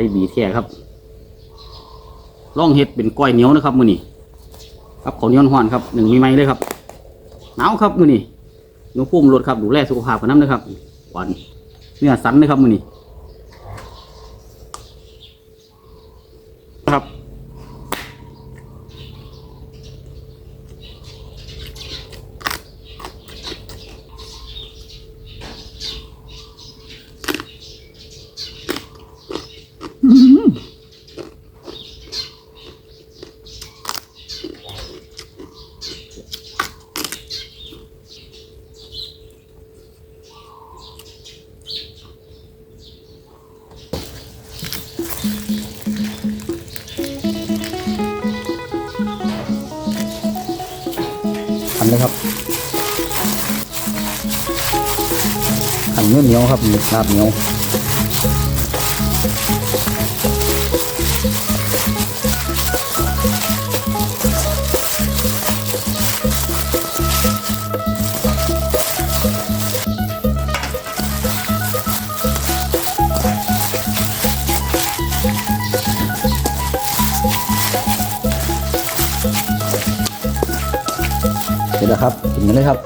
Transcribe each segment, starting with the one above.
ส่บีแท้ครับล่องเห็ดเป็นก้อยเหนียวนะครับมือนี่ครับข้าวเนียวห่อนครับหนึ่งมีไม้เลยครับหนาวครับมือนี้หนูพุ่มรถครับดูแลสุขภาพกันน้ำนะครับหวานเนื้อสันนะครับมือนี่ ครับลาบเหนียวเสร็จแล้วครับกินกันเลยครับ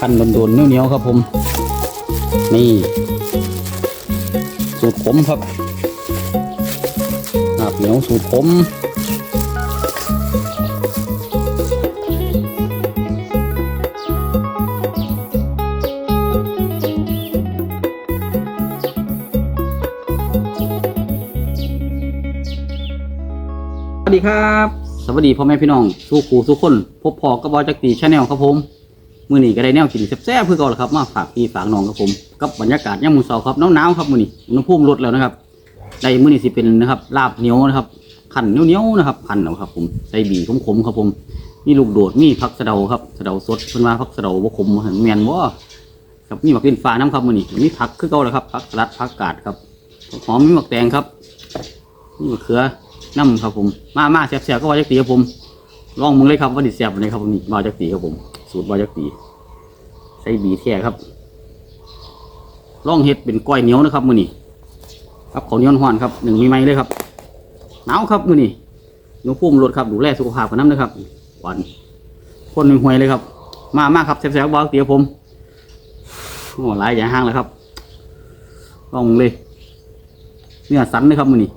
ขั้นโดนๆเหนียวๆครับผม นี่สูตรขมครับลาบเหนียวสูตรขมสวัสดีครับ สวัสดีพ่อแม่พี่น้อง สู้ครูสู้คน พบพอกับบอจักรีชาแนลครับผม มื้อนี้ก็ได้แนวกินแซ่บๆเพื่อก่าแล้วครับ มาฝากพี่ฝากน้องครับผม กับบรรยากาศยามมือเช้าครับหนาวๆครับมือนี้อุณหภูมิลดแล้วนะครับได้มื้อนี้สิเป็นนะครับลาบเหนียวนะครับขันเหนียวๆนะครับขันเอาครับผมใส่บีขมๆครับผมมีลูกโดดมีผักสะเดาครับสะเดาสดเพิ่นว่าผักสะเดาบ่ขมบ่แมนบ่ครับมีหมักเป็นฟ้าน้ำครับมือนี้มีผักคือเก่าแล้วครับผักสลัดผักกาดครับหอมมีหมักแตงครับนี่มะเขือน้ำครับผม มามาแซบๆก็วาจักตีครับผมลองมึงเลยครับว่าดิแซบเลยครับผมนี่วาจักตีครับผม สูตรวาจักตีใส่บีแท้ครับ ลองเห็ดเป็นก้อยเหนียวนะครับมือนี้ครับข้าวเหนียวห่อนครับหนึ่งมีไม้เลยครับหนาวครับมือนี้หนูพุ่มรถครับดูแลสุขภาพกันน้ำนะครับหวานคนห่วยเลยครับ มามากครับแซ่บๆวาจักตีครับผมโอ้หลายอย่างห้างเลยครับลองมึงเลยเนื้อสันเลยครับมือนี้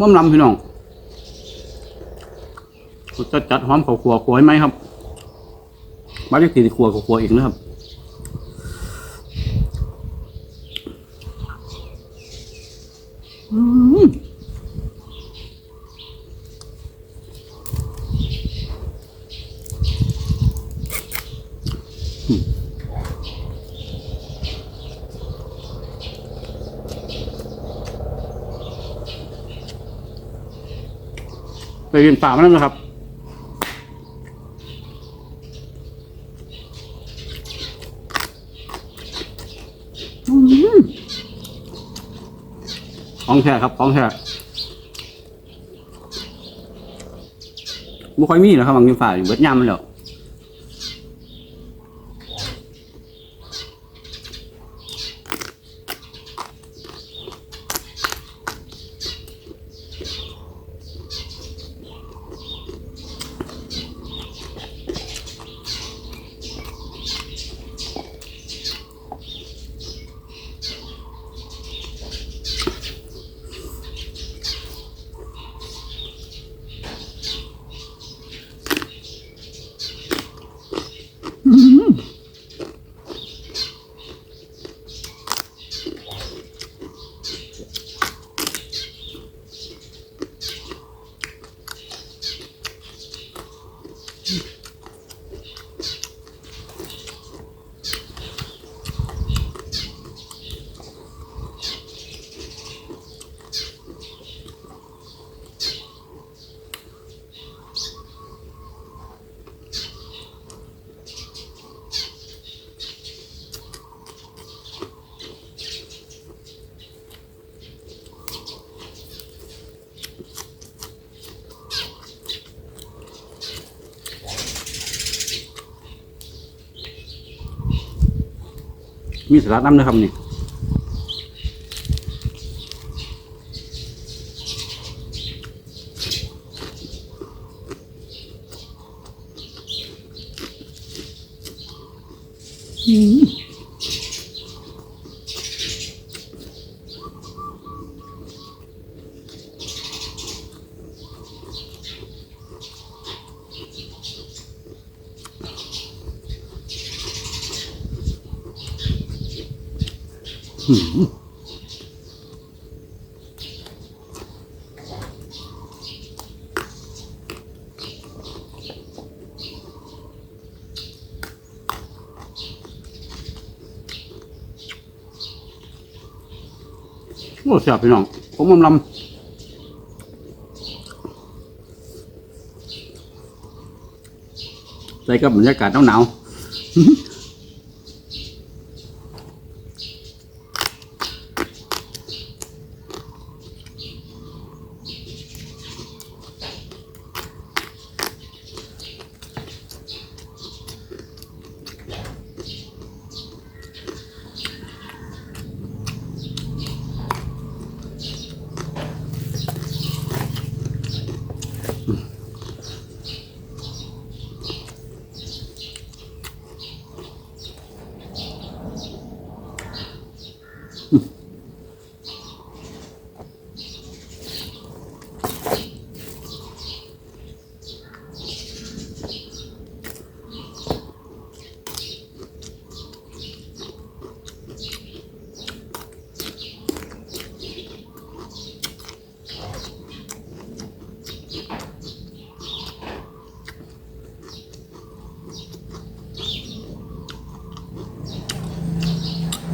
ผมลำลังพี่น้องจะจัดหอมข้าวขัวขัวให้ไหมครับมานเลขที่ขัวข้าวขัวอีกนะครับอืม เรียนป่ามาแล้วนะครับอืมของแท้ครับของแท้ไม่ค่อยมีนะครับบางทีฝ่าอยู่เบิดยำมมันแล้ว Mm-hmm. มีสลัดน้ำนะครับนี่ โอ้เสียบพี่น้องผมมำลำใส่กับบรรยากาศหนาวๆ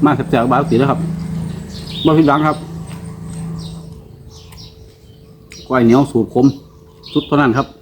มาแสบๆบ้าสีแล้วครับบ่ผิดหวังครับก้อยเหนียวสูตรขมสุดเท่านั้นครับ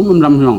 ผมมันลำพี่น้อง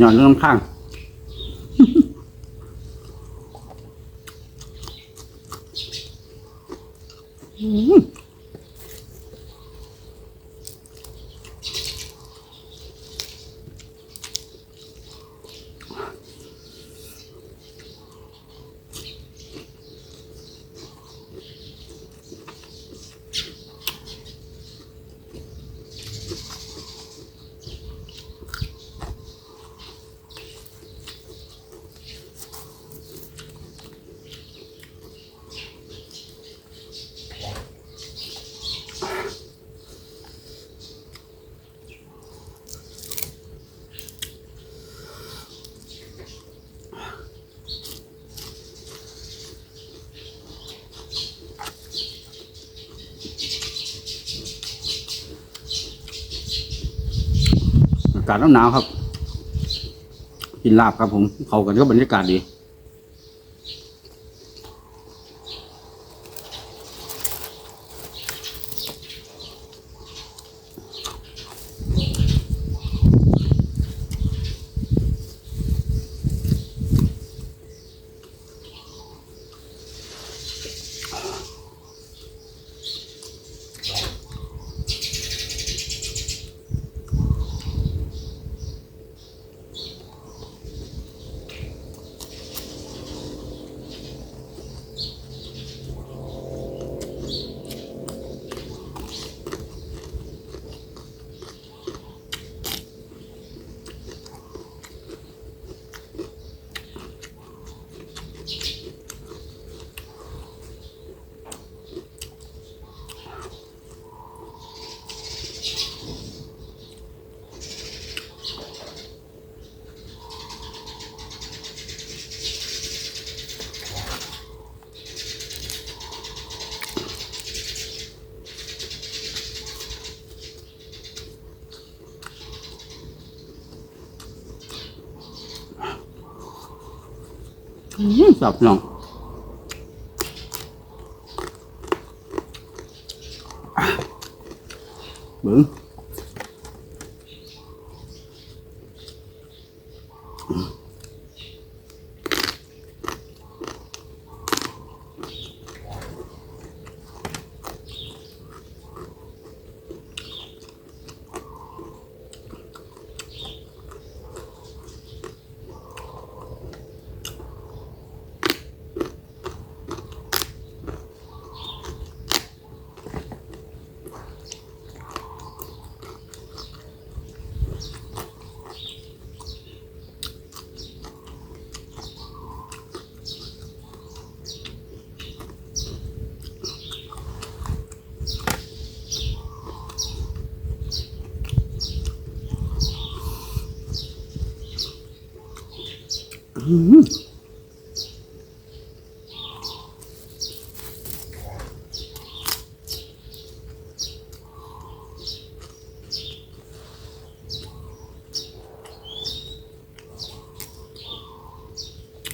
ย่อนเรื่องข้างากาศหนาวๆครับ กินลาบครับผม เข้ากันก็บรรยากาศดี อืม สับน้องอะเบิ้ง ค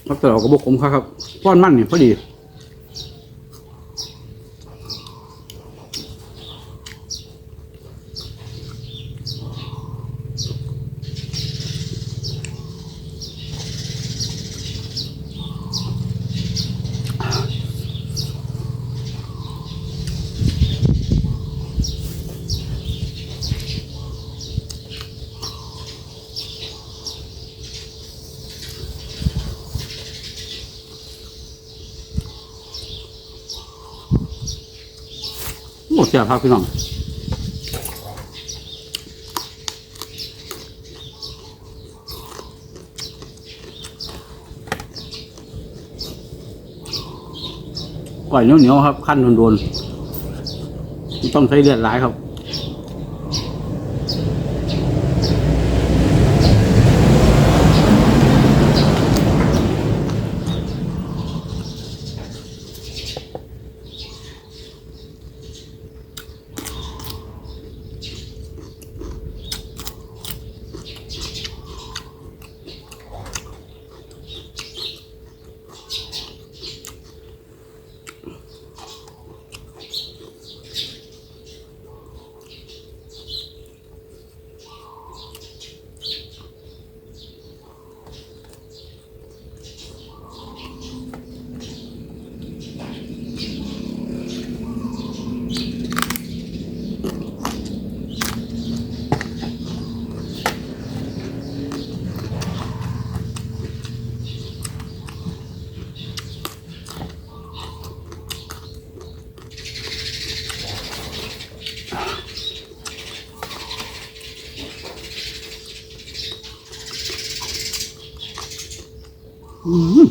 รับแต่เราก็บกผมครับครับป้อนมันเนี่ยพอดี โอ้เสียครับพี่น้องก่อยเหนียวๆครับ ขั้นโดนๆต้องใช้เลือดหลายครับ อืม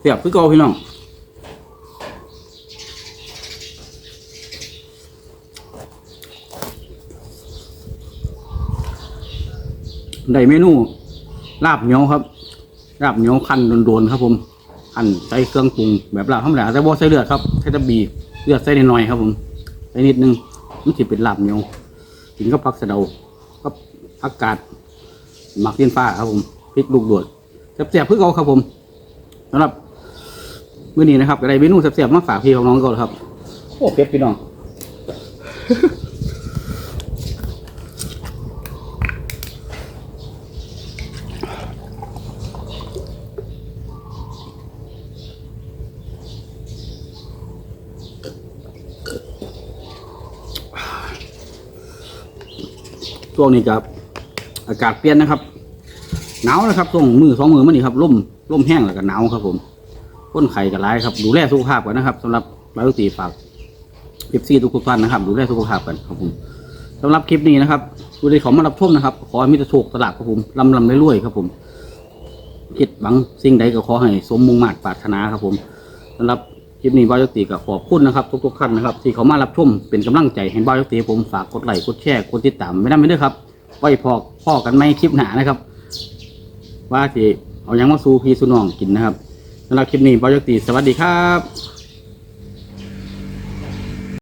เสียบคือเก่าพี่น้องได้เมนูลาบเหนียวครับลาบเหนียวคันโดนๆครับ ผมอันใส่เครื่องปรุงแบบลาบธรรมดาแต่บ่ใส่เลือดครับใส่ตะบีเลือดใส่น้อยครับ ผมใส่นิดนึงมันสิเป็นลาบเหนียวกินกับผักสะเดากับผักาดหมักเทียนฟ้าครับผมพริกลูกโดด แซ่บๆเพื่อเอาครับผมสำหรับมื้อนี้นะครับก็ได้เมนูแซ่บๆมาฝากพี่ของน้องก่อนครับโอ้เป็ดพี่น้องช่วงนี้กับ อากาศเปลี่ยนนะครับ หนาวนะครับช่วงมือสองมือมันนี่ครับร่มร่มแห้งแล้วก็หนาวครับผมก้นไข่กับร้ายครับ ดูแลสุขภาพกันนะครับสำหรับร้อยตีฝากเอฟซีทุกท่านนะครับ ดูแลสุขภาพกันครับผมสำหรับคลิปนี้นะครับผู้ใดเขอมารับชมนะครับ ขอมิตรโชคตลาดครับผมลำลำได้รวยๆครับผมคิดหวังสิ่งใดก็ขอให้สมมุ่งมา่ปรารถนาครับผมสำหรับคลิปนี้บ้ายกตีก็ขอบคุณนะครับ ทุกๆท่านนะครับ ที่เขามารับชมเป็นกำลังใจให้บ้ายกตีผมฝากกดไลค์กดแชร์กดติดตามไม่ได้ไม่ได้ครับ ไว้พอพ่อกันไม่คลิปหนานะครับ ว่าสิเอายังมาสู่พี่สุน้องกินนะครับสำหรับคลิปนี้บอยกตีสวัสดีครับ